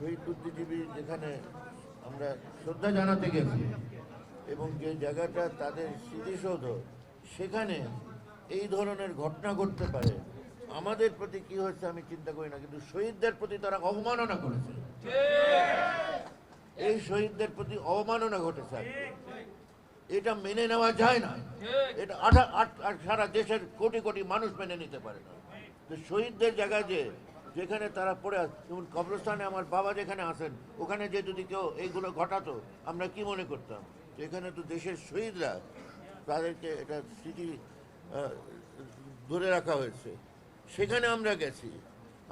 শহীদ বুদ্ধিজীবী যেখানে আমরা শ্রদ্ধা জানাতে গেছি এবং যে জায়গাটা তাদের স্মৃতিসৌধ, সেখানে এই ধরনের ঘটনা ঘটতে পারে। আমাদের প্রতি কি হচ্ছে আমি চিন্তা করি না, কিন্তু শহীদদের প্রতি তারা অবমাননা করেছে। এই শহীদদের প্রতি অবমাননা ঘটেছে। এটা মেনে নেওয়া যায় না। এটা আঠা সারা দেশের কোটি কোটি মানুষ মেনে নিতে পারে না। তো শহীদদের জায়গায় যে যেখানে তারা পড়ে যেমন কবরস্থানে আমার বাবা যেখানে আসেন, ওখানে যে যদি কেউ এইগুলো ঘটাতো, আমরা কি মনে করতাম? তো এখানে তো দেশের শহীদরা তাদেরকে এটা স্মৃতি ধরে রাখা হয়েছে। সেখানে আমরা গেছি।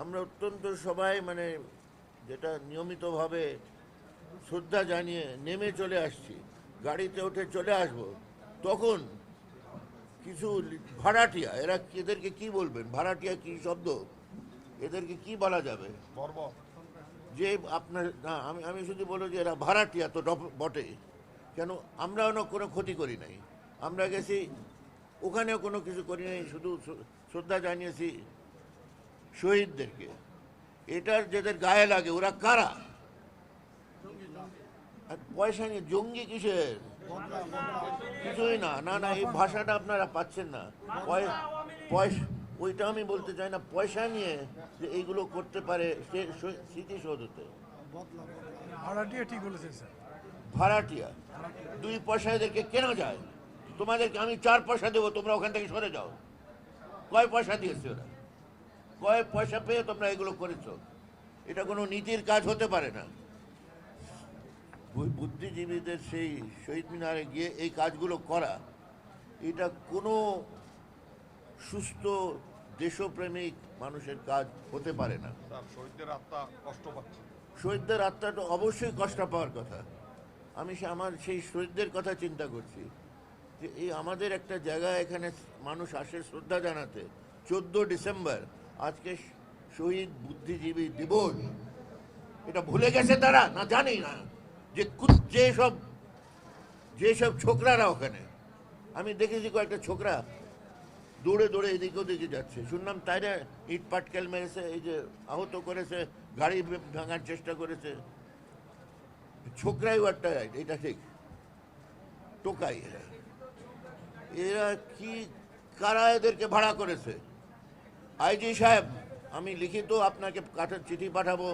আমরা অত্যন্ত সবাই মানে যেটা নিয়মিতভাবে শ্রদ্ধা জানিয়ে নেমে চলে আসছি। গাড়িতে উঠে চলে আসব। তখন কিছু ভাড়াটিয়া, এরা এদেরকে কি বলবেন? ভাড়াটিয়া কি শব্দ? এদেরকে কি বলা যাবে? যে আপনার না আমি আমি শুধু বলব যে এরা ভাড়াটিয়া তো বটে। কেন আমরাও না কোনো ক্ষতি করি নাই। আমরা গেছি ওখানেও কোনো কিছু করি নাই শুধু শ্রদ্ধা জানিয়েছি শহীদদেরকে। এটার যাদের গায়ে লাগে ওরা কারা? আর পয়সা নিয়ে জঙ্গি কিসের? কিছুই না। না না এই ভাষাটা আপনারা পাচ্ছেন না। পয়- পয়সা ওইটা আমি বলতে চাই না পয়সা নিয়ে যে এইগুলো করতে পারে সে স্মৃতিসৌধতে। ভাড়াটিয়া ঠিক বলেছেন স্যার। ভাড়াটিয়া দুই পয়সা এদেরকে কেন যায় তোমাদেরকে আমি চার পয়সা দেবো তোমরা ওখান থেকে সরে যাও। কয় পয়সা দিয়েছে ওরা? কয় পয়সা পেয়ে তোমরা এগুলো করেছ? এটা কোনো নীতির কাজ হতে পারে না। বুদ্ধিজীবীদের সেই শহীদ মিনারে গিয়ে এই কাজগুলো করা এটা কোনো সুস্থ দেশপ্রেমিক মানুষের কাজ হতে পারে না। শহীদদের আত্মা কষ্ট পাচ্ছে। শহীদদের আত্মাটা অবশ্যই কষ্ট পাওয়ার কথা। আমি সে আমার সেই শহীদদের কথা চিন্তা করছি যে এই আমাদের একটা জায়গা এখানে মানুষ আসে শ্রদ্ধা জানাতে। চোদ্দ ডিসেম্বর আজকে শহীদ বুদ্ধিজীবী দিবস। এটা ভুলে গেছে তারা? না জানি না। যে যেসব যেসব ছোকরারা ওখানে। আমি দেখেছি কয়েকটা ছোকরা দৌড়ে দৌড়ে এদিকে ওদিকে যাচ্ছে। শুনলাম তাইরা ইট পাটকেল মেরেছে, এই যে আহত করেছে, গাড়ি ভাঙার চেষ্টা করেছে। ছোকরাই একটা এটা ঠিক। টোকাই এরা। এরা কি, কারা এদেরকে ভাড়া করেছে? আইজি সাহেব, আমি লিখিত আপনাকে কাঠের চিঠি পাঠাবো।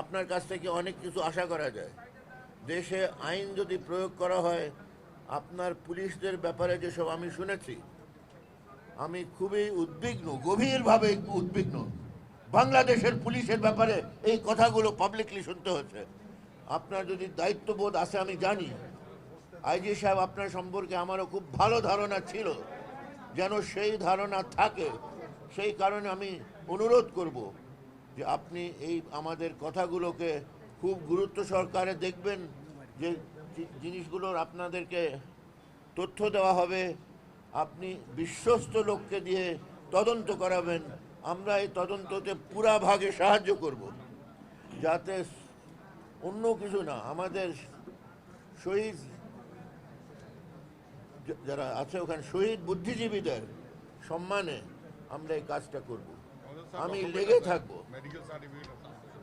আপনার কাছ থেকে অনেক কিছু আশা করা যায়। দেশে আইন যদি প্রয়োগ করা হয়, আপনার পুলিশদের ব্যাপারে যেসব আমি শুনেছি আমি খুবই উদ্বিগ্ন, গভীরভাবে উদ্বিগ্ন। বাংলাদেশের পুলিশের ব্যাপারে এই কথাগুলো পাবলিকলি শুনতে হচ্ছে। আপনার যদি দায়িত্ববোধ আছে, আমি জানি। আইজি সাহেব, আপনার সম্পর্কে আমারও খুব ভালো ধারণা ছিল যেন সেই ধারণা থাকে। সেই কারণে আমি অনুরোধ করব যে আপনি এই আমাদের কথাগুলোকে খুব গুরুত্ব সহকারে দেখবেন, যে জিনিসগুলোর আপনাদেরকে তথ্য দেওয়া হবে। আপনি বিশ্বস্ত লোককে দিয়ে তদন্ত করাবেন আমরা এই তদন্ততে পুরা ভাগে সাহায্য করব। যাতে অন্য কিছু না আমাদের শহীদ যারা আছে ওখানে শহীদ বুদ্ধিজীবীদের সম্মানে আমরা এই কাজটা করব। আমি লেগে থাকব।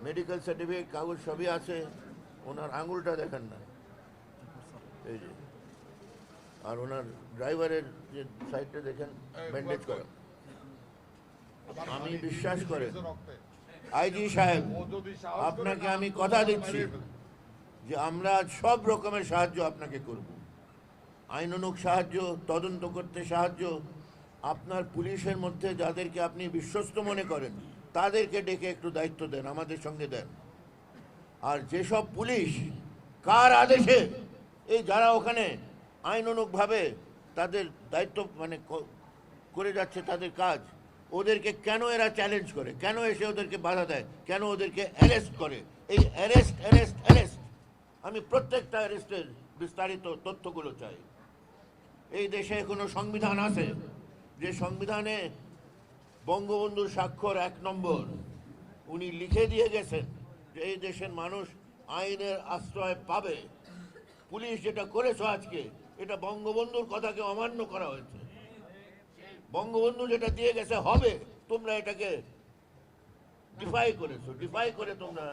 মেডিকেল সার্টিফিকেট কাগজ সবই আছে ওনার আঙুলটা দেখেন না। এই যে। আর ওনার ড্রাইভারের যে সাইডটা দেখেন ব্যান্ডেজ করা। আমি বিশ্বাস করে আইজি সাহেব আপনাকে আমি কথা দিচ্ছি যে আমরা সব রকমের সাহায্য আপনাকে করব। আইনানুক সাহায্য তদন্ত করতে সাহায্য আপনার পুলিশের মধ্যে যাদেরকে আপনি বিশ্বস্ত মনে করেন তাদেরকে ডেকে একটু দায়িত্ব দেন আমাদের সঙ্গে দেন। আর যেসব পুলিশ কার আদেশে এই যারা ওখানে আইনানুকভাবে তাদের দায়িত্ব মানে করে যাচ্ছে তাদের কাজ। ওদেরকে কেন এরা চ্যালেঞ্জ করে? কেন এসে ওদেরকে বাধা দেয়? কেন ওদেরকে অ্যারেস্ট করে? এই অ্যারেস্ট অ্যারেস্ট অ্যারেস্ট আমি প্রত্যেকটা অ্যারেস্টের বিস্তারিত তথ্যগুলো চাই। এই দেশে কোনো সংবিধান আছে যে সংবিধানে বঙ্গবন্ধুর স্বাক্ষর এক নম্বর। উনি লিখে দিয়ে গেছেন যে এই দেশের মানুষ আইনের আশ্রয় পাবে। পুলিশ যেটা করেছ আজকে এটা বঙ্গবন্ধুর কথাকে অমান্য করা হয়েছে। বঙ্গবন্ধু যেটা দিয়ে গেছে হবে তোমরা এটাকে ডিফাই করেছ ডিফাই করে তোমরা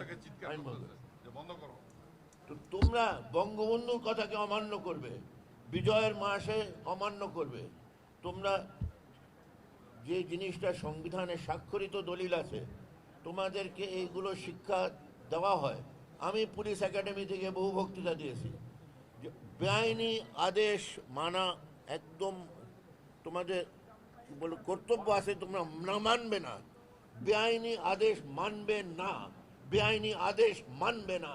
তো তোমরা বঙ্গবন্ধুর কথাকে অমান্য করবে বিজয়ের মাসে অমান্য করবে। তোমরা যে জিনিসটা সংবিধানে স্বাক্ষরিত দলিল আছে তোমাদেরকে এইগুলো শিক্ষা দেওয়া হয়। আমি পুলিশ একাডেমি থেকে বহু বক্তৃতা দিয়েছি। বেআইনি আদেশ মানা একদম তোমাদের বলে, কর্তব্য আছে, তোমরা না মানবে না। বেআইনি আদেশ মানবে না। বেআইনি আদেশ মানবে না।